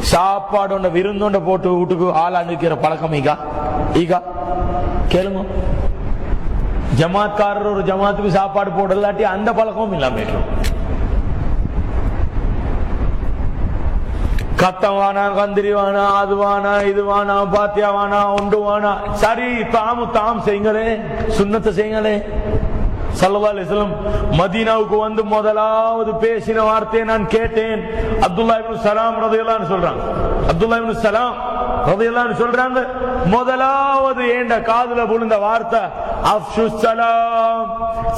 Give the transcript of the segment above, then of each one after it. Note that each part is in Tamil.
சாப்பாடு விருந்தொண்ட போட்டு வீட்டுக்கு ஆள் அனுக்கிற பழக்கம் ஈகா? ஈகா? கேளுங்க. ஜமாத்காரர் ஒரு ஜமாத்துக்கு சாப்பாடு போடலாட்டி அந்த பழக்கமும் இல்லாம இருக்கும். கத்தம் வானா கந்திரி வானா அது வானா இது வானா பாத்தியா வானா ஒன்று வானா சரி தாமு தாம் செய்யுங்களே சுண்ணத்தை செய்யுங்களே. சல்லா அலிஸ்லம் மதீனாவுக்கு வந்து முதலாவது பேசின வார்த்தையை நான் கேட்டேன். அப்துல்லா இப்னு சலாம் ரதையெல்லாம் சொல்றாங்க. அப்துல்லா இப்னு சலாம் ரதையெல்லாம் சொல்றாங்க முதலாவது ஏண்ட காதுல விழுந்த வார்த்தை அப்ஷு சலாம்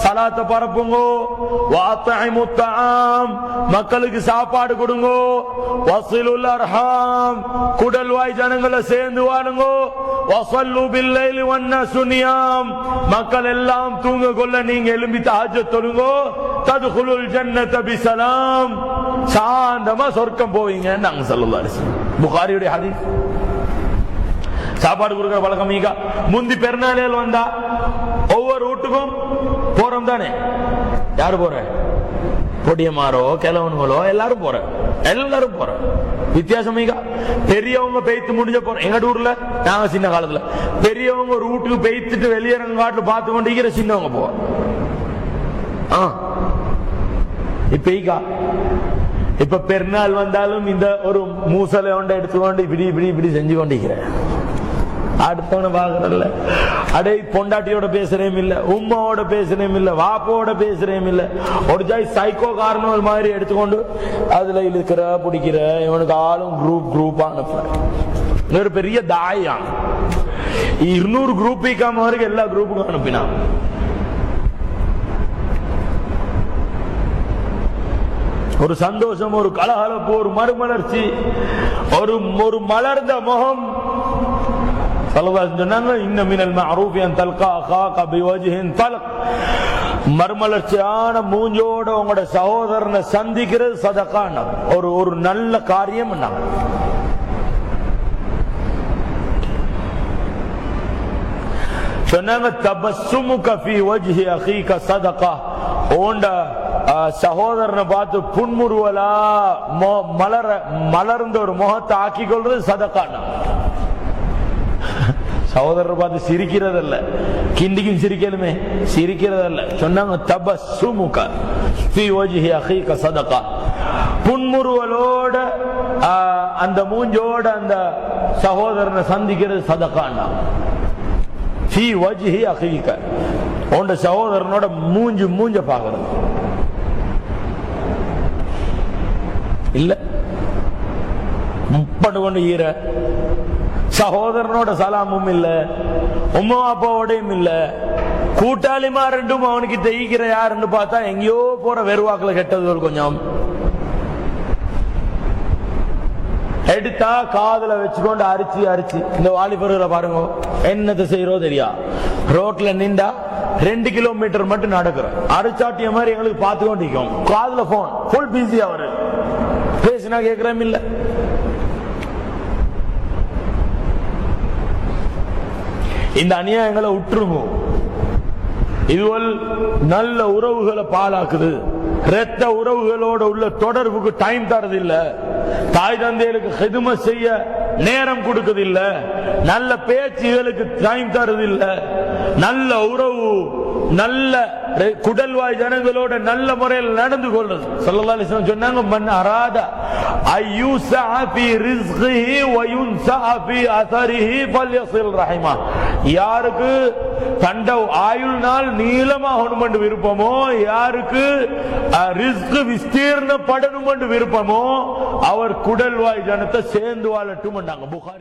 சலாத்தை பரப்புங்கோ வாத்தஹிமு தஆம் மக்களுக்கு சாப்பாடு கொடுங்கோ வஸிலுல் அர்ஹாம் குடல்வாய் ஜனங்களை சேர்ந்து வாழுங்கோ வஸல்லு பில்லைலி வண்ண சுனியாம் மக்கள் எல்லாம் தூங்க கொள்ள நீங்க எழும்பி தஹஜ்ஜத் தொழுங்கோ ததுகுலுல் ஜன்னத பிஸலாம் சாந்தமா சொர்க்கம் போவீங்க நாங்க ஸல்லல்லாஹு புகாரியுடைய ஹதீஸ். சாப்பாடு கொடுக்கிற பழக்கம் மீகா முந்தி பெருநாளையில் வந்தா ஒவ்வொரு வீட்டுக்கும் போறோம் தானே. யாரு போற? பொடியமாரோ கிழவனுங்களோ எல்லாரும் போற. எல்லாரும் போற. வித்தியாசம் மீகா பெரியவங்க பெய்த்து முடிஞ்ச போறோம் எங்க ஊர்ல? நாங்க சின்ன காலத்துல. பெரியவங்க ஒரு வீட்டுக்கு பெய்த்துட்டு வெளியேறங்க காட்டுல பார்த்து கொண்டு சின்னவங்க போவோம். இப்ப ஈகா. இப்ப பெருநாள் வந்தாலும் இந்த ஒரு மூசலை ஒன்றை எடுத்துக்கொண்டு இப்படி இப்படி இப்படி செஞ்சு கொண்டிருக்கிறேன். அடுத்தவனை பாக்குறல்ல அடே பொண்டாட்டியோட பேசுறேன் இல்ல உம்மாவோட பேசுறேன் இல்ல வாப்போட பேசுறேன் இல்ல. ஒரு ஜாய் சைக்கோ காரணம் மாதிரி எடுத்துக்கொண்டு அதுல இழுக்கிற பிடிக்கிற இவனுக்கு ஆளும் குரூப் குரூப்பா அனுப்புறேன் ஒரு பெரிய தாயான் இருநூறு குரூப் இக்காம வரைக்கும் எல்லா குரூப்புக்கும் அனுப்பினான். ஒரு சந்தோஷம் ஒரு கலகலப்பு ஒரு மறுமலர்ச்சி ஒரு ஒரு மலர்ந்த முகம். சல்லல்லாஹு சொன்னாங்க இன்ன மினல் மஅரூஃபி அன் தல்கா அகாக பிவஜ்ஹின் தலக். மறுமலர்ச்சியான மூஞ்சோட உங்களோட சகோதரனை சந்திக்கிறது சதகான ஒரு ஒரு நல்ல காரியம் சொன்னாங்க தபஸ்ஸுமுக ஃபீ வஜ்ஹி அகீக சதகா ஓண்ட அஹ், சகோதரனை பார்த்து புன்முறுவலா மொ- மலர மலர்ந்த ஒரு முகத்தை ஆக்கி கொள்றது சதகானா சகோதரர் பார்த்து சிரிக்கிறதல்ல. கிண்டிக்கும் சிரிக்கலுமே சிரிக்கிறதல்ல. சொன்னாங்க தப சுமுக வஜ்ஹி சதகா புன்முறுவலோட அந்த மூஞ்சோட அந்த சகோதரனை சந்திக்கிறது சதகானா ஃபீ வஜ்ஹி அகீக உண்ட சகோதரனோட மூஞ்சு மூஞ்ச பாக்குறது இல்ல. முப்படு கொண்டு ஈர. சகோதரனோட சலாமும் இல்ல. உம்மா அப்பாவோடையும் இல்ல. கூட்டாளிமா ரெண்டும் அவனுக்கு தெய்கிற யாருன்னு பார்த்தா எங்கேயோ போற வெறுவாக்குல கெட்டது கொஞ்சம். எடுத்தா காதுல வச்சுக்கொண்டு அரிச்சு அரிச்சு. இந்த வாலிபர்களை பாருங்க. என்னத்தை செய்யறோ தெரியா? ரோட்ல நின்றா ரெண்டு கிலோமீட்டர் மட்டும் நடக்கிறோம். அரிச்சாட்டிய மாதிரி எங்களுக்கு பார்த்து கொண்டிருக்கோம் காதுல போன் ஃபுல் பிஸி அவரு. பேசினா கேட்கிறேன் இல்ல. இந்த அநியாயங்களை உற்றுங்கும் இதுவல் நல்ல உறவுகளை பாலாக்குது இரத்த உறவுகளோட உள்ள தொடர்புக்கு டைம் தரது இல்ல தாய் தந்தைகளுக்கு ஹெதுமை செய்ய நேரம் கொடுக்கறது இல்ல நல்ல பேச்சுகளுக்கு டைம் தரது இல்ல நல்ல உறவு நல்ல குடல்வாய் ஜனங்களோட நல்ல முறையில் நடந்து கொள்றது. ஸல்லல்லாஹு அலைஹி சொன்னாங்க மண் அராத ஐயூஸா ஃபீ ரிஸ்கிஹி வ யுன்ஸா ஃபீ அஸரிஹி ரஹிமா. யாருக்கு தண்ட ஆயுள் நாள் நீளமாகணும் என்று விருப்பமோ யாருக்கு அஹ், ரிஸ்க் விஸ்தீர்ணப்படணும் என்று விருப்பமோ அவர் குடல்வாய் ஜனத்தை சேர்ந்து வாழட்டும் புகார்